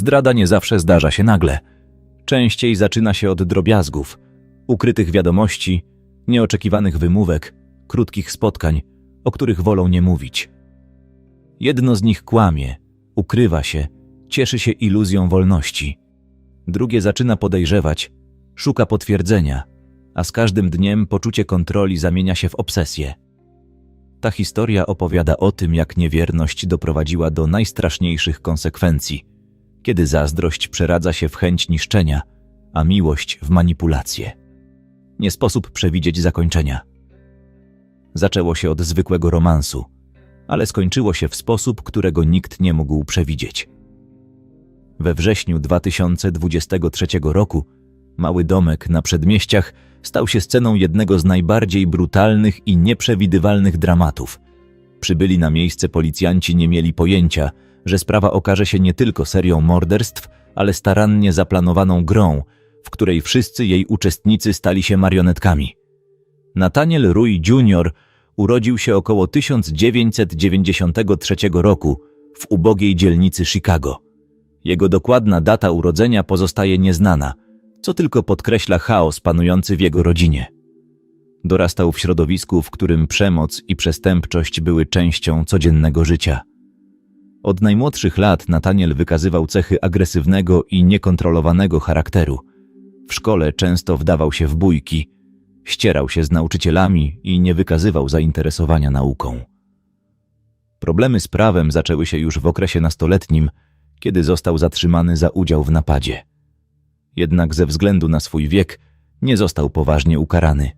Zdrada nie zawsze zdarza się nagle. Częściej zaczyna się od drobiazgów, ukrytych wiadomości, nieoczekiwanych wymówek, krótkich spotkań, o których wolą nie mówić. Jedno z nich kłamie, ukrywa się, cieszy się iluzją wolności. Drugie zaczyna podejrzewać, szuka potwierdzenia, a z każdym dniem poczucie kontroli zamienia się w obsesję. Ta historia opowiada o tym, jak niewierność doprowadziła do najstraszniejszych konsekwencji, kiedy zazdrość przeradza się w chęć niszczenia, a miłość w manipulację. Nie sposób przewidzieć zakończenia. Zaczęło się od zwykłego romansu, ale skończyło się w sposób, którego nikt nie mógł przewidzieć. We wrześniu 2023 roku mały domek na przedmieściach stał się sceną jednego z najbardziej brutalnych i nieprzewidywalnych dramatów. Przybyli na miejsce policjanci nie mieli pojęcia, że sprawa okaże się nie tylko serią morderstw, ale starannie zaplanowaną grą, w której wszyscy jej uczestnicy stali się marionetkami. Nathaniel Rui Jr. urodził się około 1993 roku w ubogiej dzielnicy Chicago. Jego dokładna data urodzenia pozostaje nieznana, co tylko podkreśla chaos panujący w jego rodzinie. Dorastał w środowisku, w którym przemoc i przestępczość były częścią codziennego życia. Od najmłodszych lat Nathaniel wykazywał cechy agresywnego i niekontrolowanego charakteru. W szkole często wdawał się w bójki, ścierał się z nauczycielami i nie wykazywał zainteresowania nauką. Problemy z prawem zaczęły się już w okresie nastoletnim, kiedy został zatrzymany za udział w napadzie. Jednak ze względu na swój wiek nie został poważnie ukarany.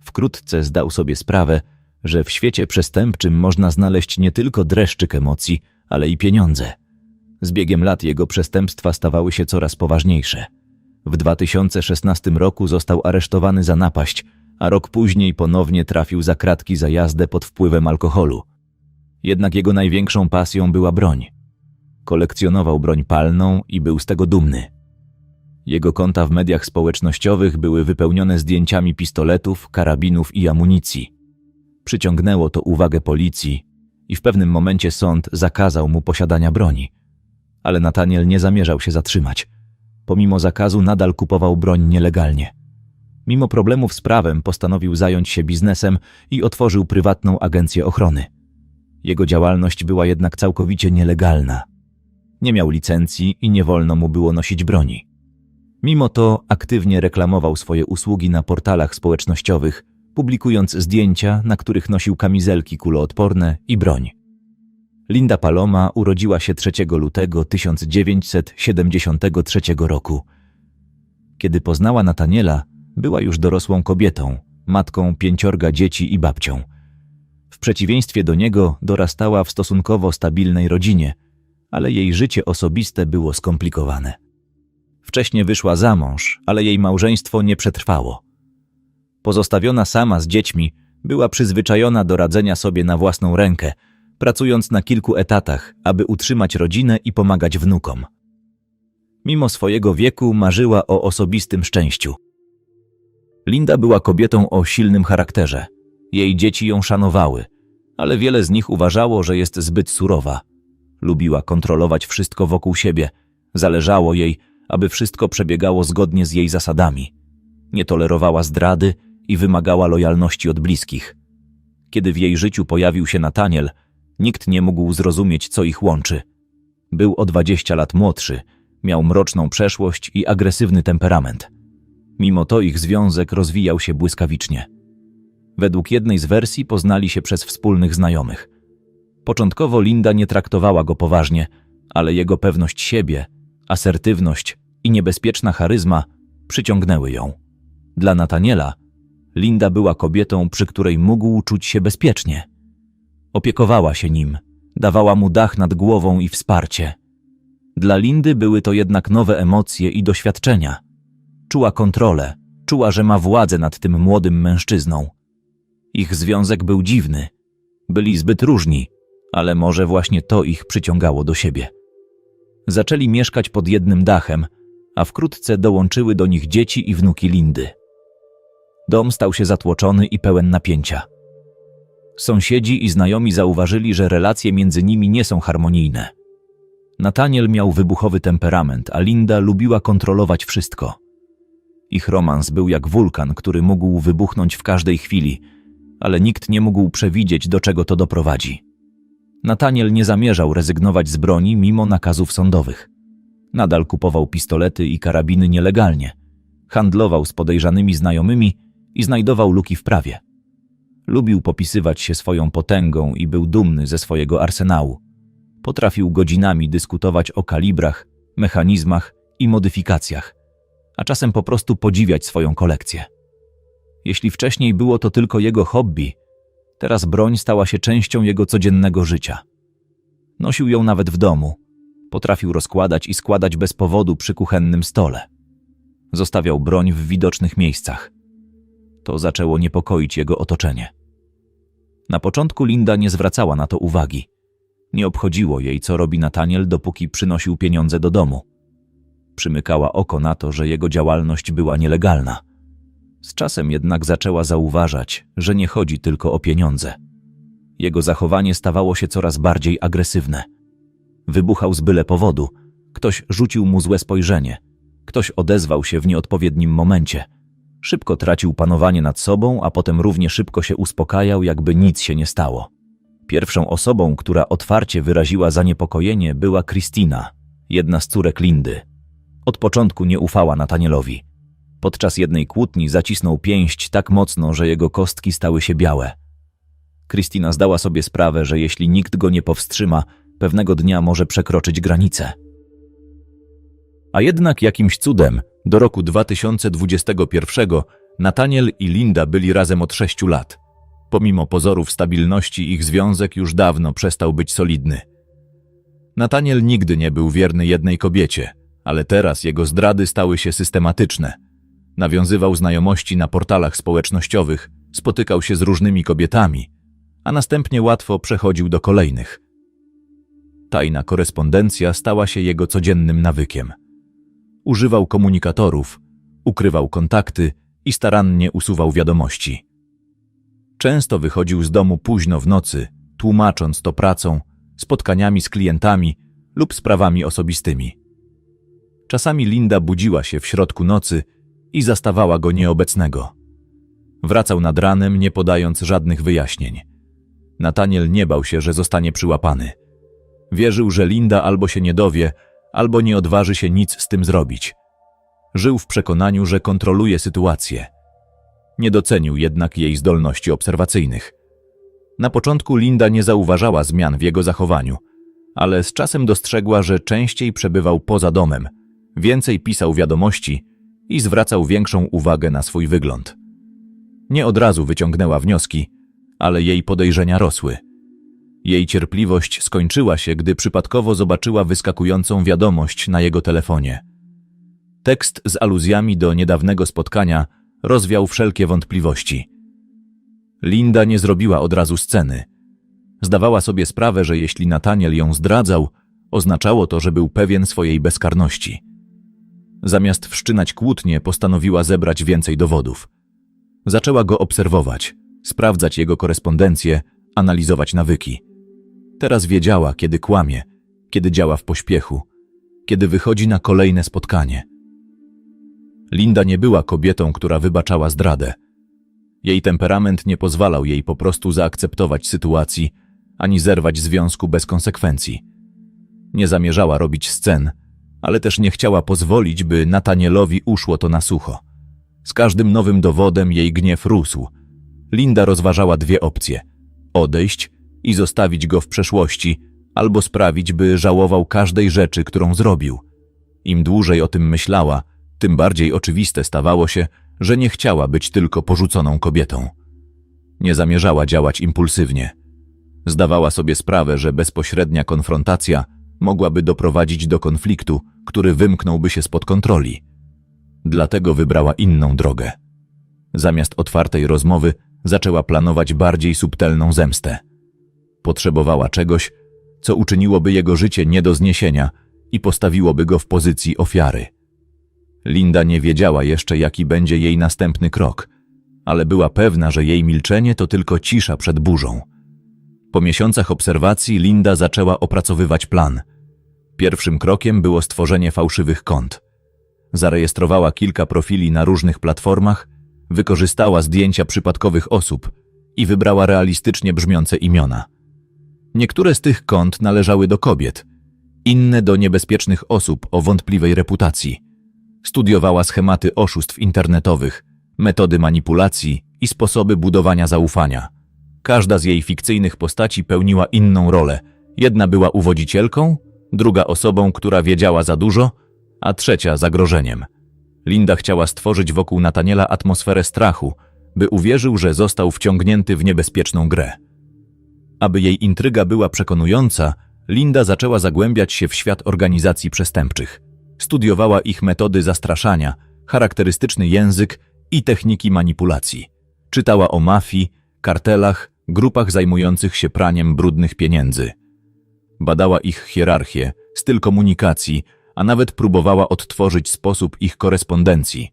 Wkrótce zdał sobie sprawę, że w świecie przestępczym można znaleźć nie tylko dreszczyk emocji, ale i pieniądze. Z biegiem lat jego przestępstwa stawały się coraz poważniejsze. W 2016 roku został aresztowany za napaść, a rok później ponownie trafił za kratki za jazdę pod wpływem alkoholu. Jednak jego największą pasją była broń. Kolekcjonował broń palną i był z tego dumny. Jego konta w mediach społecznościowych były wypełnione zdjęciami pistoletów, karabinów i amunicji. Przyciągnęło to uwagę policji i w pewnym momencie sąd zakazał mu posiadania broni. Ale Nathaniel nie zamierzał się zatrzymać. Pomimo zakazu nadal kupował broń nielegalnie. Mimo problemów z prawem postanowił zająć się biznesem i otworzył prywatną agencję ochrony. Jego działalność była jednak całkowicie nielegalna. Nie miał licencji i nie wolno mu było nosić broni. Mimo to aktywnie reklamował swoje usługi na portalach społecznościowych, publikując zdjęcia, na których nosił kamizelki kuloodporne i broń. Linda Paloma urodziła się 3 lutego 1973 roku. Kiedy poznała Nataniela, była już dorosłą kobietą, matką pięciorga dzieci i babcią. W przeciwieństwie do niego dorastała w stosunkowo stabilnej rodzinie, ale jej życie osobiste było skomplikowane. Wcześniej wyszła za mąż, ale jej małżeństwo nie przetrwało. Pozostawiona sama z dziećmi, była przyzwyczajona do radzenia sobie na własną rękę, pracując na kilku etatach, aby utrzymać rodzinę i pomagać wnukom. Mimo swojego wieku marzyła o osobistym szczęściu. Linda była kobietą o silnym charakterze. Jej dzieci ją szanowały, ale wiele z nich uważało, że jest zbyt surowa. Lubiła kontrolować wszystko wokół siebie. Zależało jej, aby wszystko przebiegało zgodnie z jej zasadami. Nie tolerowała zdrady i wymagała lojalności od bliskich. Kiedy w jej życiu pojawił się Nataniel, nikt nie mógł zrozumieć, co ich łączy. Był o 20 lat młodszy, miał mroczną przeszłość i agresywny temperament. Mimo to ich związek rozwijał się błyskawicznie. Według jednej z wersji poznali się przez wspólnych znajomych. Początkowo Linda nie traktowała go poważnie, ale jego pewność siebie, asertywność i niebezpieczna charyzma przyciągnęły ją. Dla Nataniela Linda była kobietą, przy której mógł czuć się bezpiecznie. Opiekowała się nim, dawała mu dach nad głową i wsparcie. Dla Lindy były to jednak nowe emocje i doświadczenia. Czuła kontrolę, czuła, że ma władzę nad tym młodym mężczyzną. Ich związek był dziwny. Byli zbyt różni, ale może właśnie to ich przyciągało do siebie. Zaczęli mieszkać pod jednym dachem, a wkrótce dołączyły do nich dzieci i wnuki Lindy. Dom stał się zatłoczony i pełen napięcia. Sąsiedzi i znajomi zauważyli, że relacje między nimi nie są harmonijne. Nataniel miał wybuchowy temperament, a Linda lubiła kontrolować wszystko. Ich romans był jak wulkan, który mógł wybuchnąć w każdej chwili, ale nikt nie mógł przewidzieć, do czego to doprowadzi. Nataniel nie zamierzał rezygnować z broni mimo nakazów sądowych. Nadal kupował pistolety i karabiny nielegalnie, handlował z podejrzanymi znajomymi i znajdował luki w prawie. Lubił popisywać się swoją potęgą i był dumny ze swojego arsenału. Potrafił godzinami dyskutować o kalibrach, mechanizmach i modyfikacjach, a czasem po prostu podziwiać swoją kolekcję. Jeśli wcześniej było to tylko jego hobby, teraz broń stała się częścią jego codziennego życia. Nosił ją nawet w domu, potrafił rozkładać i składać bez powodu przy kuchennym stole. Zostawiał broń w widocznych miejscach. To zaczęło niepokoić jego otoczenie. Na początku Linda nie zwracała na to uwagi. Nie obchodziło jej, co robi Nataniel, dopóki przynosił pieniądze do domu. Przymykała oko na to, że jego działalność była nielegalna. Z czasem jednak zaczęła zauważać, że nie chodzi tylko o pieniądze. Jego zachowanie stawało się coraz bardziej agresywne. Wybuchał z byle powodu, ktoś rzucił mu złe spojrzenie, ktoś odezwał się w nieodpowiednim momencie. Szybko tracił panowanie nad sobą, a potem równie szybko się uspokajał, jakby nic się nie stało. Pierwszą osobą, która otwarcie wyraziła zaniepokojenie, była Kristina, jedna z córek Lindy. Od początku nie ufała Natanielowi. Podczas jednej kłótni zacisnął pięść tak mocno, że jego kostki stały się białe. Kristina zdała sobie sprawę, że jeśli nikt go nie powstrzyma, pewnego dnia może przekroczyć granicę. A jednak jakimś cudem, do roku 2021, Nataniel i Linda byli razem od sześciu lat. Pomimo pozorów stabilności, ich związek już dawno przestał być solidny. Nataniel nigdy nie był wierny jednej kobiecie, ale teraz jego zdrady stały się systematyczne. Nawiązywał znajomości na portalach społecznościowych, spotykał się z różnymi kobietami, a następnie łatwo przechodził do kolejnych. Tajna korespondencja stała się jego codziennym nawykiem. Używał komunikatorów, ukrywał kontakty i starannie usuwał wiadomości. Często wychodził z domu późno w nocy, tłumacząc to pracą, spotkaniami z klientami lub sprawami osobistymi. Czasami Linda budziła się w środku nocy i zastawała go nieobecnego. Wracał nad ranem, nie podając żadnych wyjaśnień. Nataniel nie bał się, że zostanie przyłapany. Wierzył, że Linda albo się nie dowie, albo nie odważy się nic z tym zrobić. Żył w przekonaniu, że kontroluje sytuację. Nie docenił jednak jej zdolności obserwacyjnych. Na początku Linda nie zauważała zmian w jego zachowaniu, ale z czasem dostrzegła, że częściej przebywał poza domem, więcej pisał wiadomości i zwracał większą uwagę na swój wygląd. Nie od razu wyciągnęła wnioski, ale jej podejrzenia rosły. Jej cierpliwość skończyła się, gdy przypadkowo zobaczyła wyskakującą wiadomość na jego telefonie. Tekst z aluzjami do niedawnego spotkania rozwiał wszelkie wątpliwości. Linda nie zrobiła od razu sceny. Zdawała sobie sprawę, że jeśli Nataniel ją zdradzał, oznaczało to, że był pewien swojej bezkarności. Zamiast wszczynać kłótnie, postanowiła zebrać więcej dowodów. Zaczęła go obserwować, sprawdzać jego korespondencję, analizować nawyki. Teraz wiedziała, kiedy kłamie, kiedy działa w pośpiechu, kiedy wychodzi na kolejne spotkanie. Linda nie była kobietą, która wybaczała zdradę. Jej temperament nie pozwalał jej po prostu zaakceptować sytuacji, ani zerwać związku bez konsekwencji. Nie zamierzała robić scen, ale też nie chciała pozwolić, by Natanielowi uszło to na sucho. Z każdym nowym dowodem jej gniew rósł. Linda rozważała dwie opcje: odejść i zostawić go w przeszłości, albo sprawić, by żałował każdej rzeczy, którą zrobił. Im dłużej o tym myślała, tym bardziej oczywiste stawało się, że nie chciała być tylko porzuconą kobietą. Nie zamierzała działać impulsywnie. Zdawała sobie sprawę, że bezpośrednia konfrontacja mogłaby doprowadzić do konfliktu, który wymknąłby się spod kontroli. Dlatego wybrała inną drogę. Zamiast otwartej rozmowy, zaczęła planować bardziej subtelną zemstę. Potrzebowała czegoś, co uczyniłoby jego życie nie do zniesienia i postawiłoby go w pozycji ofiary. Linda nie wiedziała jeszcze, jaki będzie jej następny krok, ale była pewna, że jej milczenie to tylko cisza przed burzą. Po miesiącach obserwacji Linda zaczęła opracowywać plan. Pierwszym krokiem było stworzenie fałszywych kont. Zarejestrowała kilka profili na różnych platformach, wykorzystała zdjęcia przypadkowych osób i wybrała realistycznie brzmiące imiona. Niektóre z tych kont należały do kobiet, inne do niebezpiecznych osób o wątpliwej reputacji. Studiowała schematy oszustw internetowych, metody manipulacji i sposoby budowania zaufania. Każda z jej fikcyjnych postaci pełniła inną rolę. Jedna była uwodzicielką, druga osobą, która wiedziała za dużo, a trzecia zagrożeniem. Linda chciała stworzyć wokół Nataniela atmosferę strachu, by uwierzył, że został wciągnięty w niebezpieczną grę. Aby jej intryga była przekonująca, Linda zaczęła zagłębiać się w świat organizacji przestępczych. Studiowała ich metody zastraszania, charakterystyczny język i techniki manipulacji. Czytała o mafii, kartelach, grupach zajmujących się praniem brudnych pieniędzy. Badała ich hierarchię, styl komunikacji, a nawet próbowała odtworzyć sposób ich korespondencji.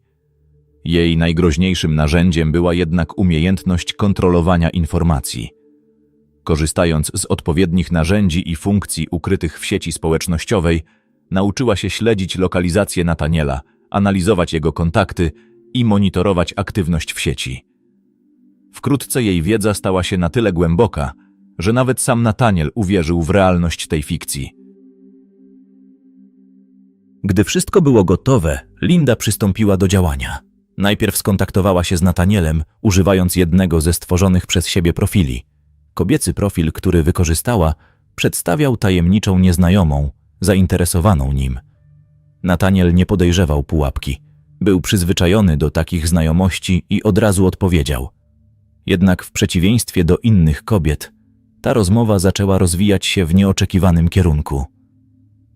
Jej najgroźniejszym narzędziem była jednak umiejętność kontrolowania informacji. Korzystając z odpowiednich narzędzi i funkcji ukrytych w sieci społecznościowej, nauczyła się śledzić lokalizację Nataniela, analizować jego kontakty i monitorować aktywność w sieci. Wkrótce jej wiedza stała się na tyle głęboka, że nawet sam Nataniel uwierzył w realność tej fikcji. Gdy wszystko było gotowe, Linda przystąpiła do działania. Najpierw skontaktowała się z Natanielem, używając jednego ze stworzonych przez siebie profili. Kobiecy profil, który wykorzystała, przedstawiał tajemniczą nieznajomą, zainteresowaną nim. Nataniel nie podejrzewał pułapki. Był przyzwyczajony do takich znajomości i od razu odpowiedział. Jednak w przeciwieństwie do innych kobiet, ta rozmowa zaczęła rozwijać się w nieoczekiwanym kierunku.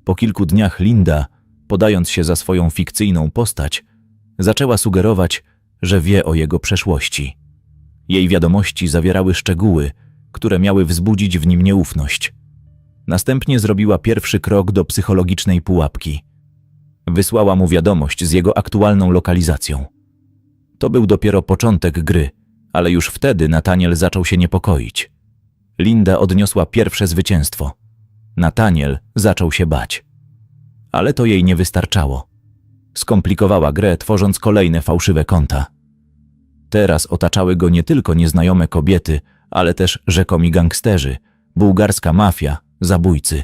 Po kilku dniach Linda, podając się za swoją fikcyjną postać, zaczęła sugerować, że wie o jego przeszłości. Jej wiadomości zawierały szczegóły, które miały wzbudzić w nim nieufność. Następnie zrobiła pierwszy krok do psychologicznej pułapki. Wysłała mu wiadomość z jego aktualną lokalizacją. To był dopiero początek gry, ale już wtedy Nataniel zaczął się niepokoić. Linda odniosła pierwsze zwycięstwo. Nataniel zaczął się bać. Ale to jej nie wystarczało. Skomplikowała grę, tworząc kolejne fałszywe konta. Teraz otaczały go nie tylko nieznajome kobiety, ale też rzekomi gangsterzy, bułgarska mafia, zabójcy.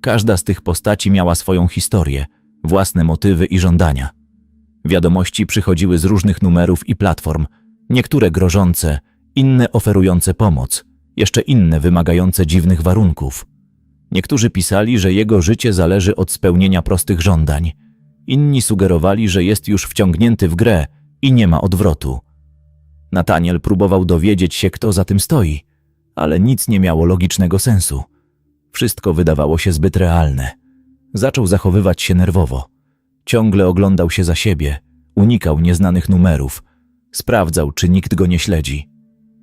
Każda z tych postaci miała swoją historię, własne motywy i żądania. Wiadomości przychodziły z różnych numerów i platform, niektóre grożące, inne oferujące pomoc, jeszcze inne wymagające dziwnych warunków. Niektórzy pisali, że jego życie zależy od spełnienia prostych żądań. Inni sugerowali, że jest już wciągnięty w grę i nie ma odwrotu. Nataniel próbował dowiedzieć się, kto za tym stoi, ale nic nie miało logicznego sensu. Wszystko wydawało się zbyt realne. Zaczął zachowywać się nerwowo. Ciągle oglądał się za siebie, unikał nieznanych numerów, sprawdzał, czy nikt go nie śledzi.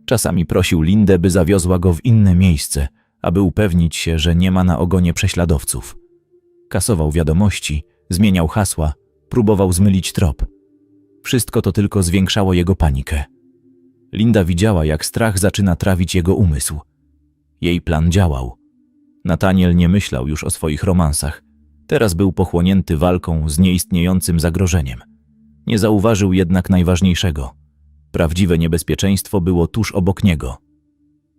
Czasami prosił Lindę, by zawiozła go w inne miejsce, aby upewnić się, że nie ma na ogonie prześladowców. Kasował wiadomości, zmieniał hasła, próbował zmylić trop. Wszystko to tylko zwiększało jego panikę. Linda widziała, jak strach zaczyna trawić jego umysł. Jej plan działał. Nataniel nie myślał już o swoich romansach. Teraz był pochłonięty walką z nieistniejącym zagrożeniem. Nie zauważył jednak najważniejszego. Prawdziwe niebezpieczeństwo było tuż obok niego.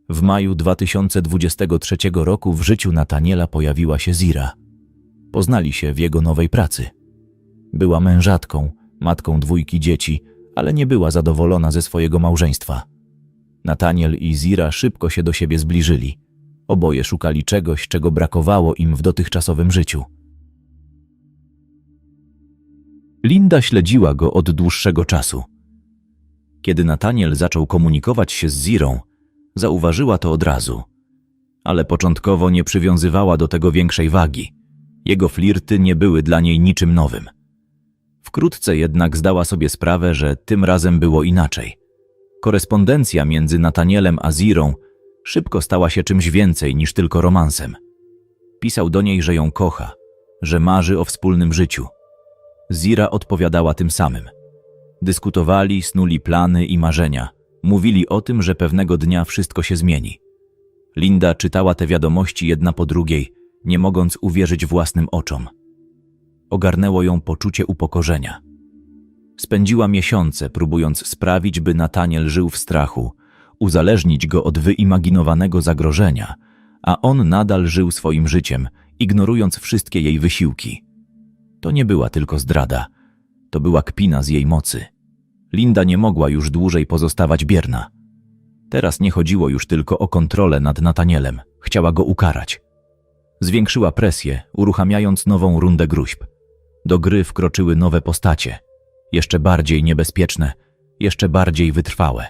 W maju 2023 roku w życiu Nataniela pojawiła się Zira. Poznali się w jego nowej pracy. Była mężatką, matką dwójki dzieci, ale nie była zadowolona ze swojego małżeństwa. Nataniel i Zira szybko się do siebie zbliżyli. Oboje szukali czegoś, czego brakowało im w dotychczasowym życiu. Linda śledziła go od dłuższego czasu. Kiedy Nataniel zaczął komunikować się z Zirą, zauważyła to od razu. Ale początkowo nie przywiązywała do tego większej wagi. Jego flirty nie były dla niej niczym nowym. Wkrótce jednak zdała sobie sprawę, że tym razem było inaczej. Korespondencja między Natanielem a Zirą szybko stała się czymś więcej niż tylko romansem. Pisał do niej, że ją kocha, że marzy o wspólnym życiu. Zira odpowiadała tym samym. Dyskutowali, snuli plany i marzenia. Mówili o tym, że pewnego dnia wszystko się zmieni. Linda czytała te wiadomości jedna po drugiej nie mogąc uwierzyć własnym oczom. Ogarnęło ją poczucie upokorzenia. Spędziła miesiące, próbując sprawić, by Nataniel żył w strachu, uzależnić go od wyimaginowanego zagrożenia, a on nadal żył swoim życiem, ignorując wszystkie jej wysiłki. To nie była tylko zdrada, to była kpina z jej mocy. Linda nie mogła już dłużej pozostawać bierna. Teraz nie chodziło już tylko o kontrolę nad Natanielem, chciała go ukarać. Zwiększyła presję, uruchamiając nową rundę gruźb. Do gry wkroczyły nowe postacie, jeszcze bardziej niebezpieczne, jeszcze bardziej wytrwałe.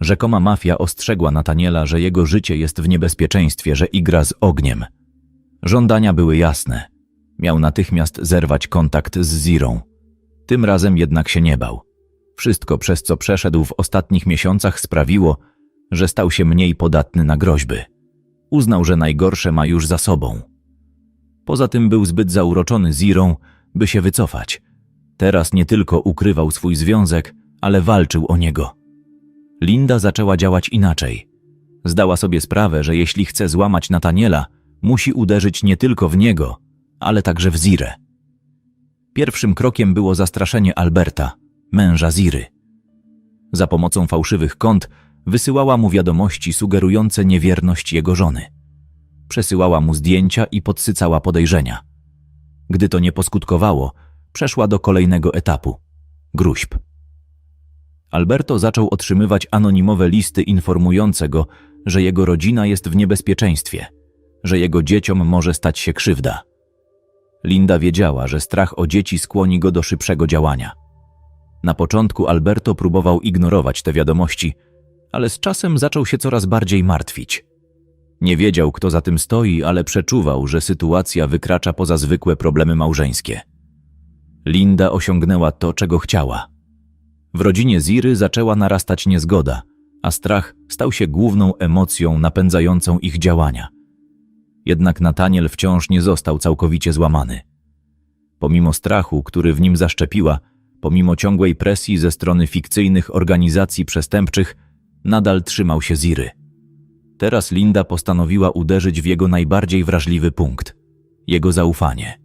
Rzekoma mafia ostrzegła Nataniela, że jego życie jest w niebezpieczeństwie, że igra z ogniem. Żądania były jasne. Miał natychmiast zerwać kontakt z Zirą. Tym razem jednak się nie bał. Wszystko, przez co przeszedł w ostatnich miesiącach, sprawiło, że stał się mniej podatny na groźby. Uznał, że najgorsze ma już za sobą. Poza tym był zbyt zauroczony Zirą, by się wycofać. Teraz nie tylko ukrywał swój związek, ale walczył o niego. Linda zaczęła działać inaczej. Zdała sobie sprawę, że jeśli chce złamać Nataniela, musi uderzyć nie tylko w niego, ale także w Zirę. Pierwszym krokiem było zastraszenie Alberta, męża Ziry. Za pomocą fałszywych kont wysyłała mu wiadomości sugerujące niewierność jego żony. Przesyłała mu zdjęcia i podsycała podejrzenia. Gdy to nie poskutkowało, przeszła do kolejnego etapu gruźb. Alberto zaczął otrzymywać anonimowe listy informujące go, że jego rodzina jest w niebezpieczeństwie, że jego dzieciom może stać się krzywda. Linda wiedziała, że strach o dzieci skłoni go do szybszego działania. Na początku Alberto próbował ignorować te wiadomości, ale z czasem zaczął się coraz bardziej martwić. Nie wiedział, kto za tym stoi, ale przeczuwał, że sytuacja wykracza poza zwykłe problemy małżeńskie. Linda osiągnęła to, czego chciała. W rodzinie Ziry zaczęła narastać niezgoda, a strach stał się główną emocją napędzającą ich działania. Jednak Nataniel wciąż nie został całkowicie złamany. Pomimo strachu, który w nim zaszczepiła, pomimo ciągłej presji ze strony fikcyjnych organizacji przestępczych, nadal trzymał się Ziry. Teraz Linda postanowiła uderzyć w jego najbardziej wrażliwy punkt jego zaufanie.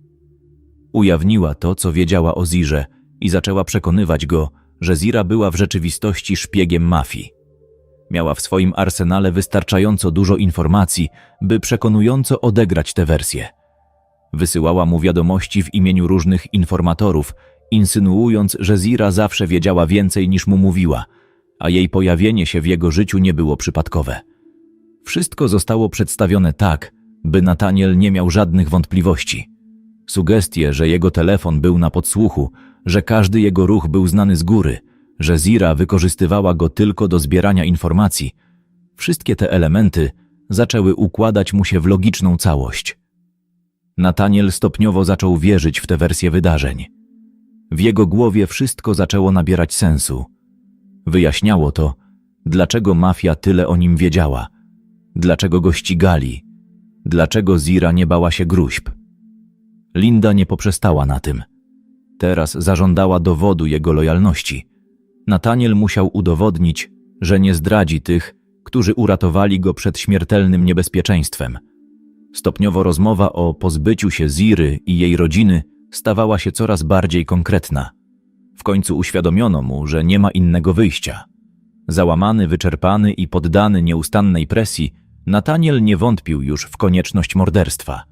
Ujawniła to, co wiedziała o Zirze i zaczęła przekonywać go, że Zira była w rzeczywistości szpiegiem mafii. Miała w swoim arsenale wystarczająco dużo informacji, by przekonująco odegrać tę wersję. Wysyłała mu wiadomości w imieniu różnych informatorów, insynuując, że Zira zawsze wiedziała więcej niż mu mówiła, a jej pojawienie się w jego życiu nie było przypadkowe. Wszystko zostało przedstawione tak, by Nataniel nie miał żadnych wątpliwości. Sugestie, że jego telefon był na podsłuchu, że każdy jego ruch był znany z góry, że Zira wykorzystywała go tylko do zbierania informacji, wszystkie te elementy zaczęły układać mu się w logiczną całość. Nataniel stopniowo zaczął wierzyć w tę wersję wydarzeń. W jego głowie wszystko zaczęło nabierać sensu. Wyjaśniało to, dlaczego mafia tyle o nim wiedziała, dlaczego go ścigali, dlaczego Zira nie bała się gruźb. Linda nie poprzestała na tym. Teraz zażądała dowodu jego lojalności. Nataniel musiał udowodnić, że nie zdradzi tych, którzy uratowali go przed śmiertelnym niebezpieczeństwem. Stopniowo rozmowa o pozbyciu się Ziry i jej rodziny stawała się coraz bardziej konkretna. W końcu uświadomiono mu, że nie ma innego wyjścia. Załamany, wyczerpany i poddany nieustannej presji, Nataniel nie wątpił już w konieczność morderstwa.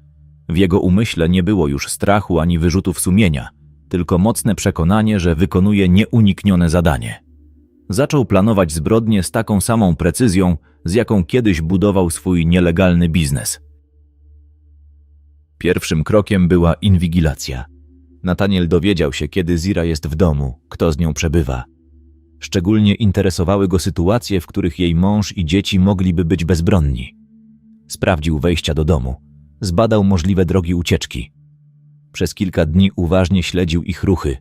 W jego umyśle nie było już strachu ani wyrzutów sumienia, tylko mocne przekonanie, że wykonuje nieuniknione zadanie. Zaczął planować zbrodnie z taką samą precyzją, z jaką kiedyś budował swój nielegalny biznes. Pierwszym krokiem była inwigilacja. Nataniel dowiedział się, kiedy Zira jest w domu, kto z nią przebywa. Szczególnie interesowały go sytuacje, w których jej mąż i dzieci mogliby być bezbronni. Sprawdził wejścia do domu, zbadał możliwe drogi ucieczki. Przez kilka dni uważnie śledził ich ruchy,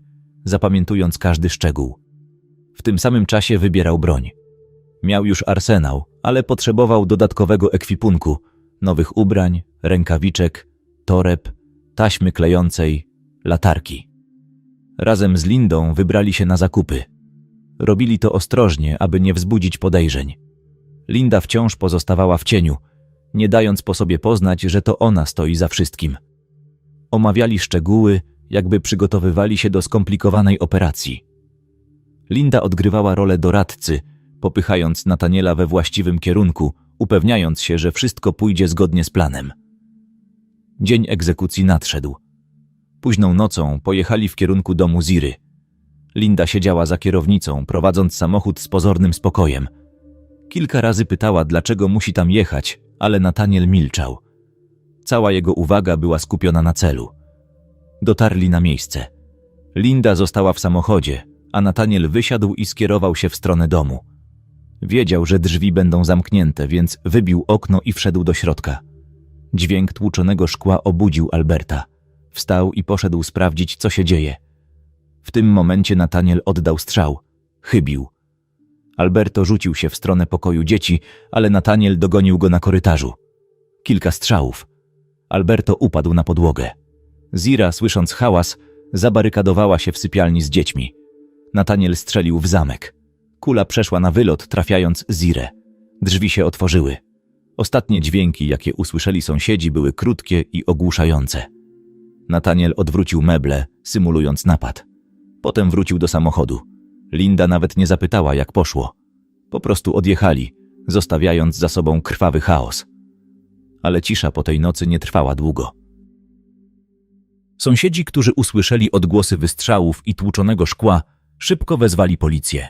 zapamiętując każdy szczegół. W tym samym czasie wybierał broń. Miał już arsenał, ale potrzebował dodatkowego ekwipunku, nowych ubrań, rękawiczek, toreb, taśmy klejącej, latarki. Razem z Lindą wybrali się na zakupy. Robili to ostrożnie, aby nie wzbudzić podejrzeń. Linda wciąż pozostawała w cieniu, nie dając po sobie poznać, że to ona stoi za wszystkim. Omawiali szczegóły, jakby przygotowywali się do skomplikowanej operacji. Linda odgrywała rolę doradcy, popychając Nataniela we właściwym kierunku, upewniając się, że wszystko pójdzie zgodnie z planem. Dzień egzekucji nadszedł. Późną nocą pojechali w kierunku domu Ziry. Linda siedziała za kierownicą, prowadząc samochód z pozornym spokojem. Kilka razy pytała, dlaczego musi tam jechać, ale Nataniel milczał. Cała jego uwaga była skupiona na celu. Dotarli na miejsce. Linda została w samochodzie, a Nataniel wysiadł i skierował się w stronę domu. Wiedział, że drzwi będą zamknięte, więc wybił okno i wszedł do środka. Dźwięk tłuczonego szkła obudził Alberta. Wstał i poszedł sprawdzić, co się dzieje. W tym momencie Nataniel oddał strzał. Chybił. Alberto rzucił się w stronę pokoju dzieci, ale Nataniel dogonił go na korytarzu. Kilka strzałów. Alberto upadł na podłogę. Zira, słysząc hałas, zabarykadowała się w sypialni z dziećmi. Nataniel strzelił w zamek. Kula przeszła na wylot, trafiając Zirę. Drzwi się otworzyły. Ostatnie dźwięki, jakie usłyszeli sąsiedzi, były krótkie i ogłuszające. Nataniel odwrócił meble, symulując napad. Potem wrócił do samochodu. Linda nawet nie zapytała, jak poszło. Po prostu odjechali, zostawiając za sobą krwawy chaos. Ale cisza po tej nocy nie trwała długo. Sąsiedzi, którzy usłyszeli odgłosy wystrzałów i tłuczonego szkła, szybko wezwali policję.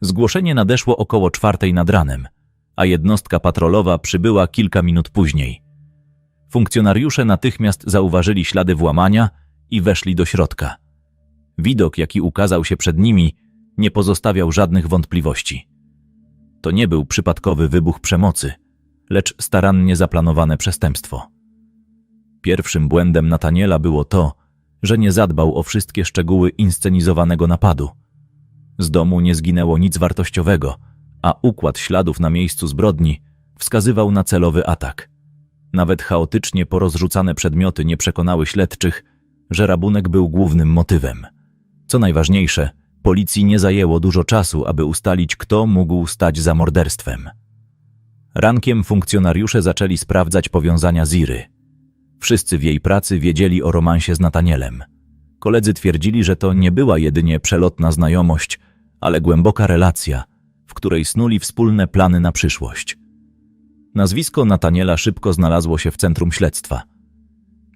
Zgłoszenie nadeszło około czwartej nad ranem, a jednostka patrolowa przybyła kilka minut później. Funkcjonariusze natychmiast zauważyli ślady włamania i weszli do środka. Widok, jaki ukazał się przed nimi, nie pozostawiał żadnych wątpliwości. To nie był przypadkowy wybuch przemocy, lecz starannie zaplanowane przestępstwo. Pierwszym błędem Nataniela było to, że nie zadbał o wszystkie szczegóły inscenizowanego napadu. Z domu nie zginęło nic wartościowego, a układ śladów na miejscu zbrodni wskazywał na celowy atak. Nawet chaotycznie porozrzucane przedmioty nie przekonały śledczych, że rabunek był głównym motywem. Co najważniejsze, policji nie zajęło dużo czasu, aby ustalić, kto mógł stać za morderstwem. Rankiem funkcjonariusze zaczęli sprawdzać powiązania Ziry. Wszyscy w jej pracy wiedzieli o romansie z Natanielem. Koledzy twierdzili, że to nie była jedynie przelotna znajomość, ale głęboka relacja, w której snuli wspólne plany na przyszłość. Nazwisko Nataniela szybko znalazło się w centrum śledztwa.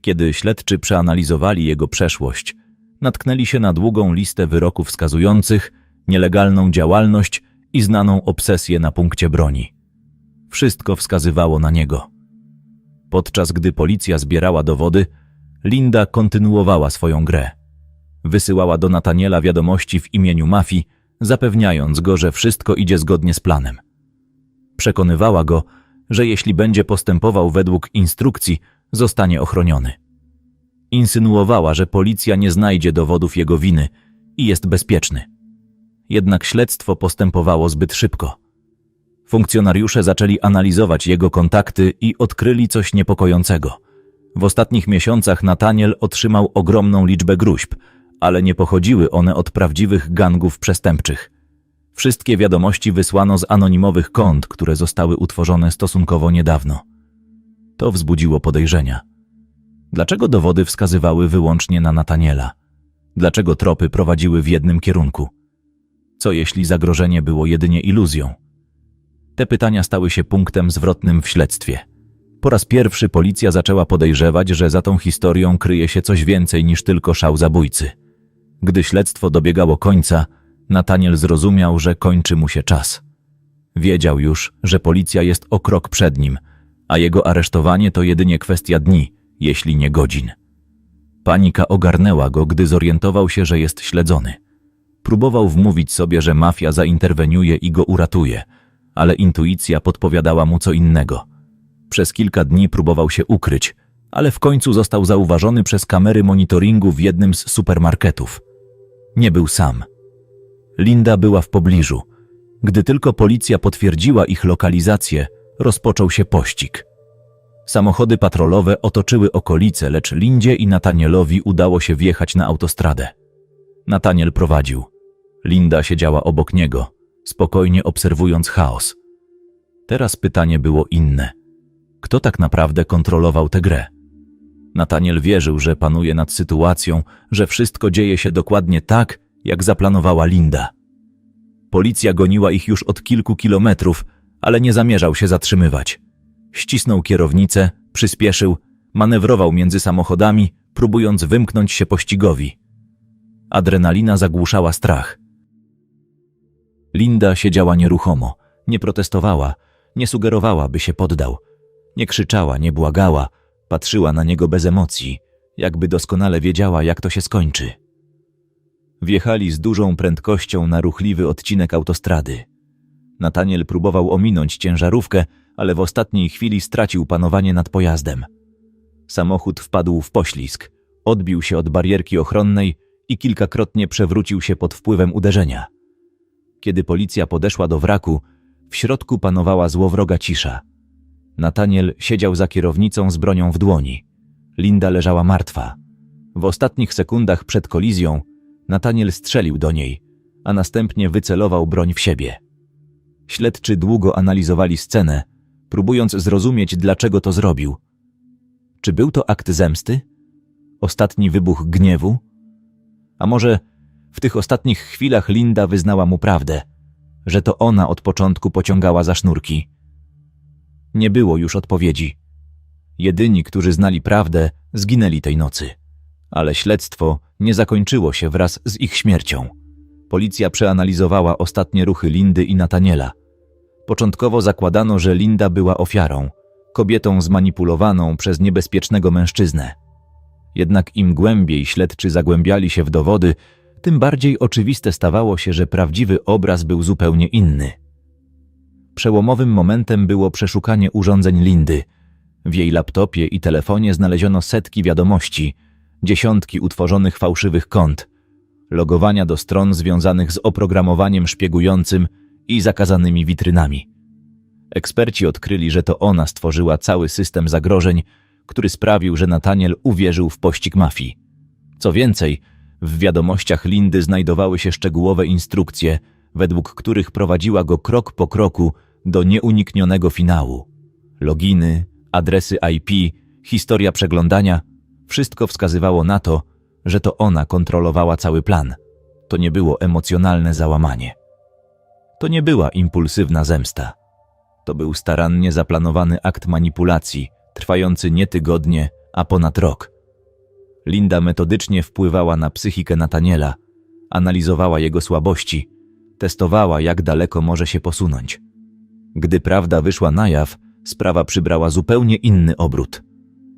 Kiedy śledczy przeanalizowali jego przeszłość, natknęli się na długą listę wyroków wskazujących nielegalną działalność i znaną obsesję na punkcie broni. Wszystko wskazywało na niego. Podczas gdy policja zbierała dowody, Linda kontynuowała swoją grę. Wysyłała do Nataniela wiadomości w imieniu mafii, zapewniając go, że wszystko idzie zgodnie z planem. Przekonywała go, że jeśli będzie postępował według instrukcji, zostanie ochroniony. Insynuowała, że policja nie znajdzie dowodów jego winy i jest bezpieczny. Jednak śledztwo postępowało zbyt szybko. Funkcjonariusze zaczęli analizować jego kontakty i odkryli coś niepokojącego. W ostatnich miesiącach Nataniel otrzymał ogromną liczbę gruźb, ale nie pochodziły one od prawdziwych gangów przestępczych. Wszystkie wiadomości wysłano z anonimowych kont, które zostały utworzone stosunkowo niedawno. To wzbudziło podejrzenia. Dlaczego dowody wskazywały wyłącznie na Nataniela? Dlaczego tropy prowadziły w jednym kierunku? Co jeśli zagrożenie było jedynie iluzją? Te pytania stały się punktem zwrotnym w śledztwie. Po raz pierwszy policja zaczęła podejrzewać, że za tą historią kryje się coś więcej niż tylko szał zabójcy. Gdy śledztwo dobiegało końca, Nataniel zrozumiał, że kończy mu się czas. Wiedział już, że policja jest o krok przed nim, a jego aresztowanie to jedynie kwestia dni, jeśli nie godzin. Panika ogarnęła go, gdy zorientował się, że jest śledzony. Próbował wmówić sobie, że mafia zainterweniuje i go uratuje, ale intuicja podpowiadała mu co innego. Przez kilka dni próbował się ukryć, ale w końcu został zauważony przez kamery monitoringu w jednym z supermarketów. Nie był sam. Linda była w pobliżu. Gdy tylko policja potwierdziła ich lokalizację, rozpoczął się pościg. Samochody patrolowe otoczyły okolice, lecz Lindzie i Natanielowi udało się wjechać na autostradę. Nataniel prowadził. Linda siedziała obok niego, spokojnie obserwując chaos. Teraz pytanie było inne. Kto tak naprawdę kontrolował tę grę? Nataniel wierzył, że panuje nad sytuacją, że wszystko dzieje się dokładnie tak, jak zaplanowała Linda. Policja goniła ich już od kilku kilometrów, ale nie zamierzał się zatrzymywać. Ścisnął kierownicę, przyspieszył, manewrował między samochodami, próbując wymknąć się pościgowi. Adrenalina zagłuszała strach. Linda siedziała nieruchomo, nie protestowała, nie sugerowała, by się poddał. Nie krzyczała, nie błagała, patrzyła na niego bez emocji, jakby doskonale wiedziała, jak to się skończy. Wjechali z dużą prędkością na ruchliwy odcinek autostrady. Nataniel próbował ominąć ciężarówkę, ale w ostatniej chwili stracił panowanie nad pojazdem. Samochód wpadł w poślizg, odbił się od barierki ochronnej i kilkakrotnie przewrócił się pod wpływem uderzenia. Kiedy policja podeszła do wraku, w środku panowała złowroga cisza. Nataniel siedział za kierownicą z bronią w dłoni. Linda leżała martwa. W ostatnich sekundach przed kolizją Nataniel strzelił do niej, a następnie wycelował broń w siebie. Śledczy długo analizowali scenę, próbując zrozumieć, dlaczego to zrobił. Czy był to akt zemsty? Ostatni wybuch gniewu? A może w tych ostatnich chwilach Linda wyznała mu prawdę, że to ona od początku pociągała za sznurki. Nie było już odpowiedzi. Jedyni, którzy znali prawdę, zginęli tej nocy. Ale śledztwo nie zakończyło się wraz z ich śmiercią. Policja przeanalizowała ostatnie ruchy Lindy i Nataniela. Początkowo zakładano, że Linda była ofiarą, kobietą zmanipulowaną przez niebezpiecznego mężczyznę. Jednak im głębiej śledczy zagłębiali się w dowody, tym bardziej oczywiste stawało się, że prawdziwy obraz był zupełnie inny. Przełomowym momentem było przeszukanie urządzeń Lindy. W jej laptopie i telefonie znaleziono setki wiadomości, dziesiątki utworzonych fałszywych kont, logowania do stron związanych z oprogramowaniem szpiegującym i zakazanymi witrynami. Eksperci odkryli, że to ona stworzyła cały system zagrożeń, który sprawił, że Nataniel uwierzył w pościg mafii. Co więcej, w wiadomościach Lindy znajdowały się szczegółowe instrukcje, według których prowadziła go krok po kroku do nieuniknionego finału. Loginy, adresy IP, historia przeglądania wszystko wskazywało na to, że to ona kontrolowała cały plan. To nie było emocjonalne załamanie. To nie była impulsywna zemsta. To był starannie zaplanowany akt manipulacji, trwający nie tygodnie, a ponad rok. Linda metodycznie wpływała na psychikę Nataniela, analizowała jego słabości, testowała, jak daleko może się posunąć. Gdy prawda wyszła na jaw, sprawa przybrała zupełnie inny obrót.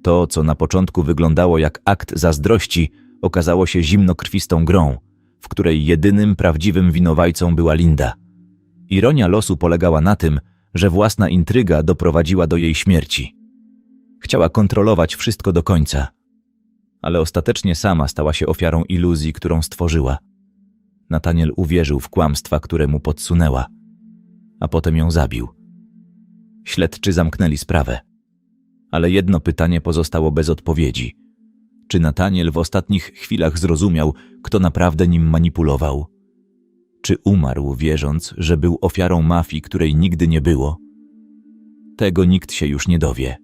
To, co na początku wyglądało jak akt zazdrości, okazało się zimnokrwistą grą, w której jedynym prawdziwym winowajcą była Linda. Ironia losu polegała na tym, że własna intryga doprowadziła do jej śmierci. Chciała kontrolować wszystko do końca, ale ostatecznie sama stała się ofiarą iluzji, którą stworzyła. Nataniel uwierzył w kłamstwa, które mu podsunęła, a potem ją zabił. Śledczy zamknęli sprawę, ale jedno pytanie pozostało bez odpowiedzi. Czy Nataniel w ostatnich chwilach zrozumiał, kto naprawdę nim manipulował? Czy umarł, wierząc, że był ofiarą mafii, której nigdy nie było? Tego nikt się już nie dowie.